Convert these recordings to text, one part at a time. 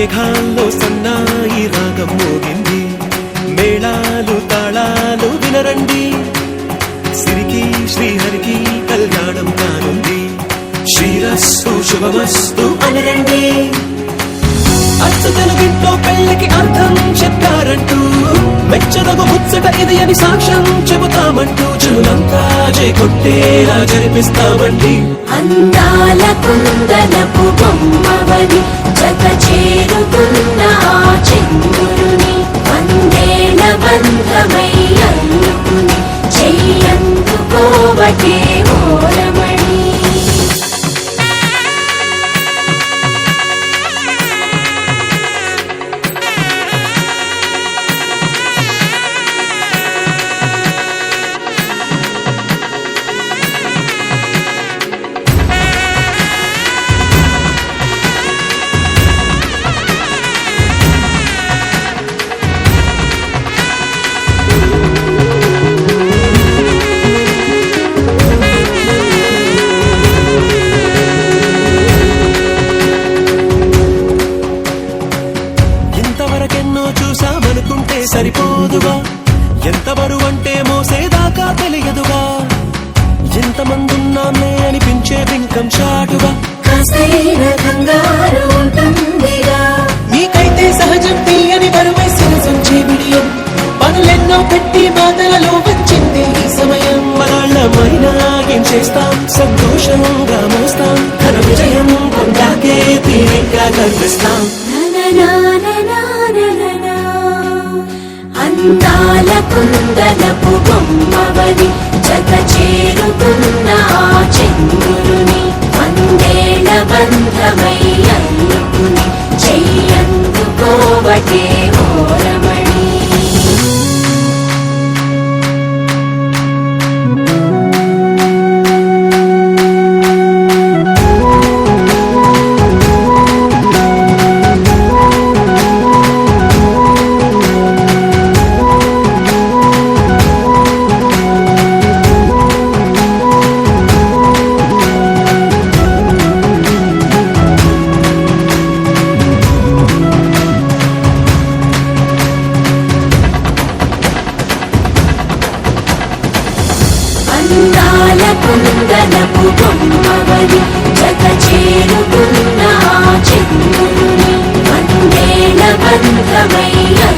మేఘాల్లో సన్నాయి రాగం మోగింది. మేళాలు తాళాలు వినరండి. సిరికి శ్రీహరికి కళ్యాణం కానుంది. శ్రీరస్సు శుభమస్తు అనరండి. అచ్చతల ఇంట్లో పెళ్ళకి అర్థం చెప్పారంటూ మెచ్చదగు ముచ్చట ఇది అని సాక్ష్యం చెబుతామంటూ కొట్టేలా జరిపిస్తావండి అందాల కుందనపు బొమ్మవని జత చేరుకున్న చెంగురుని వందేల బంధమై అందుకుని చెయ్యందుకోవటే ఓరమ. ఎట్టి బాధలలో వచ్చింది. సమయం వాళ్ళ మనాళ్ళమైన చేస్తాం? సంతోషంగా మోస్తాం. తన విజయం పొందాకే తీరిగ్గా కనిపిస్తాం. అందాల కుందలపు బొమ్మవని జగ చేరుకున్నా వెలుగున్నా చెప్పుని వందేల బంధమయ్యా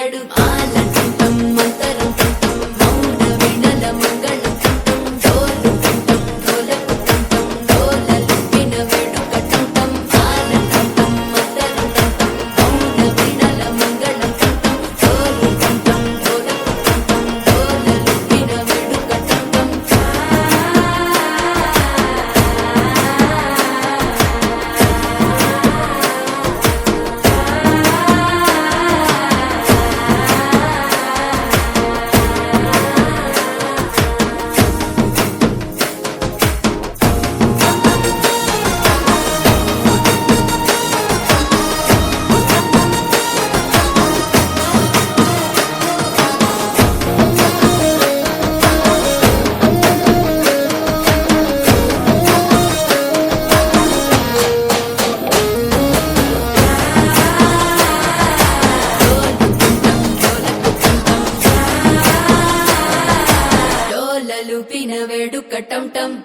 ಎರಡು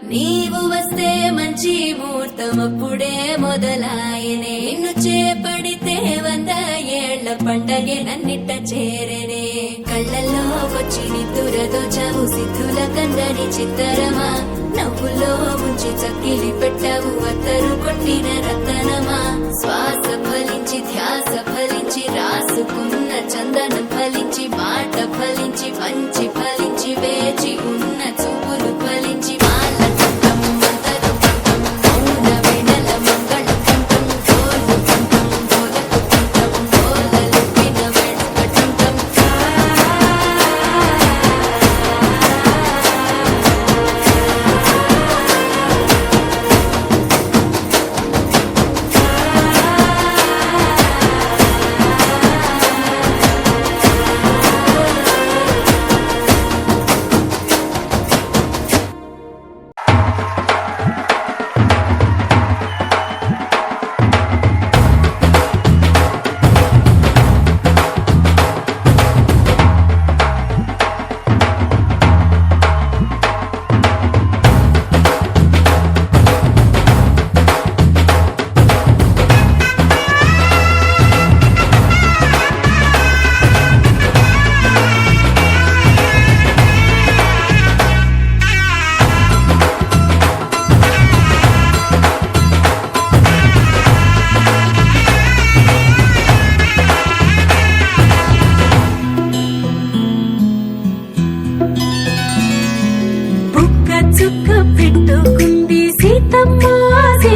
నీవు వస్తే మంచి ముహూర్తం అప్పుడే మొదలాయనే నిన్ను చేపడితే వంద ఏళ్ళ పండగే నన్నిట్ట చేరనే. కళ్ళల్లో వచ్చి నిద్దురతో చావు సిద్ధుల కందని చిత్తరమా? నవ్వులో ఉంచి చక్కిలి పెట్టావు అత్తరు కొట్టిన రతనమా? శ్వాస ఫలించి ధ్యాస ఫలించి రాసుకున్న చందనం ఫలించి మాట ఫలించి మంచి ఫలించి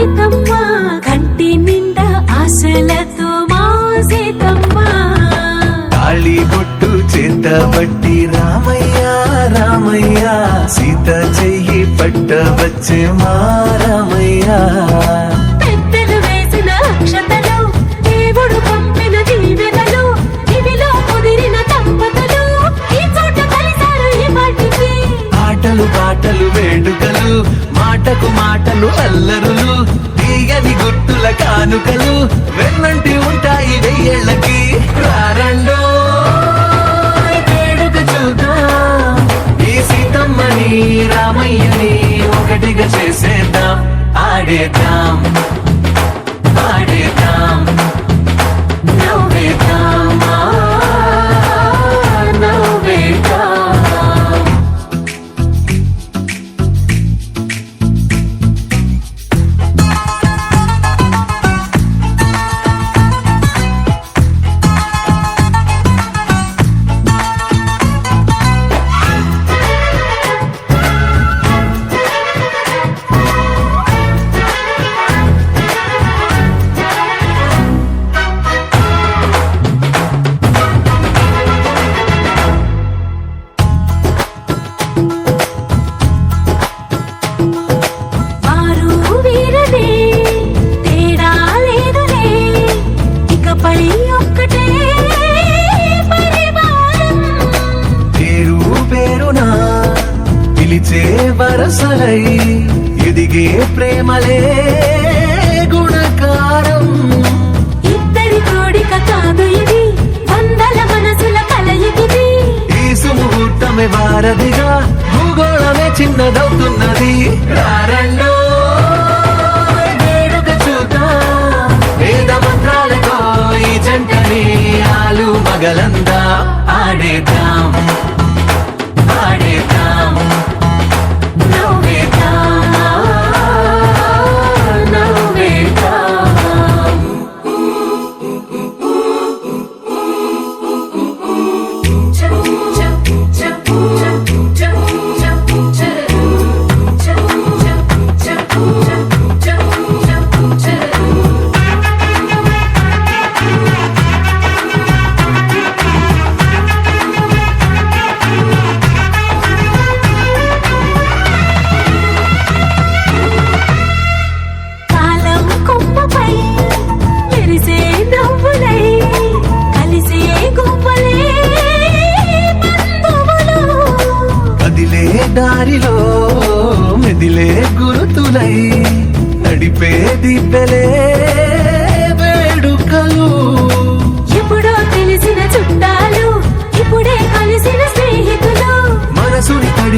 సీతమ్మ కంటి నిండా ఆశలతో మా సీతమ్మ తాళి బొట్టు రామయ్య రామయ్య. సీత చెయ్యి పట్ట వచ్చే మా రామయ్య. పెద్దలు వేసిన అక్షతలు దేవుడు పంపిన దీవెనలు ఇవిలో కుదిరిన దంపతులు ఈ చోట కలిసారు ఈ వాటికి ఆటలు పాటలు వేడుకలు మాటకు మాటలు అల్లరులు. కానుకలు వెన్నంటి ఉంటాయి వెయ్యేళ్ళకి. రారండో వేడుక చూద్దాం. ఈ సీతమ్మని రామయ్యని ఒకటిగా చేసేద్దాం. ఆడేద్దాం ఆడేద్దాం. ఎదిగే ప్రేమలే గుణకారం? ఇద్దరి కోడిక కాదు ఇది వందల మనసుల కలయికిది. ఈ సుముహూర్తమే వారధిగా భూగోళమే చిన్నదవుతున్నది. రారండో వేడుక చూద్దాం వేద మంత్రాలతో ఈ జంటని ఆలు మగలందా ఆడేద్దాం.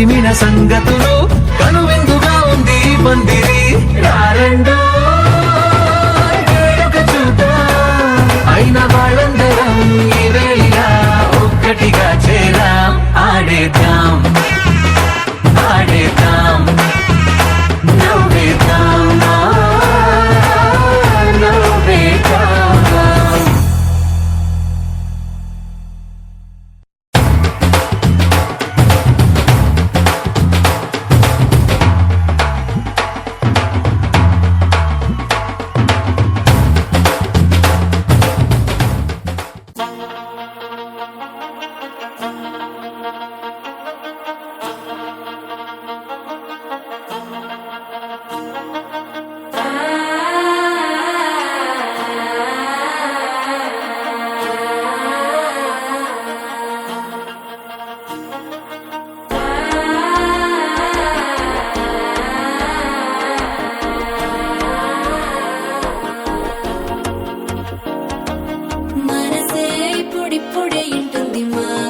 తరిమిన సంగతులు కనువిందుగా ఉంది పందిరి ఇప్పుడిప్పుడే ఇంటుంది మా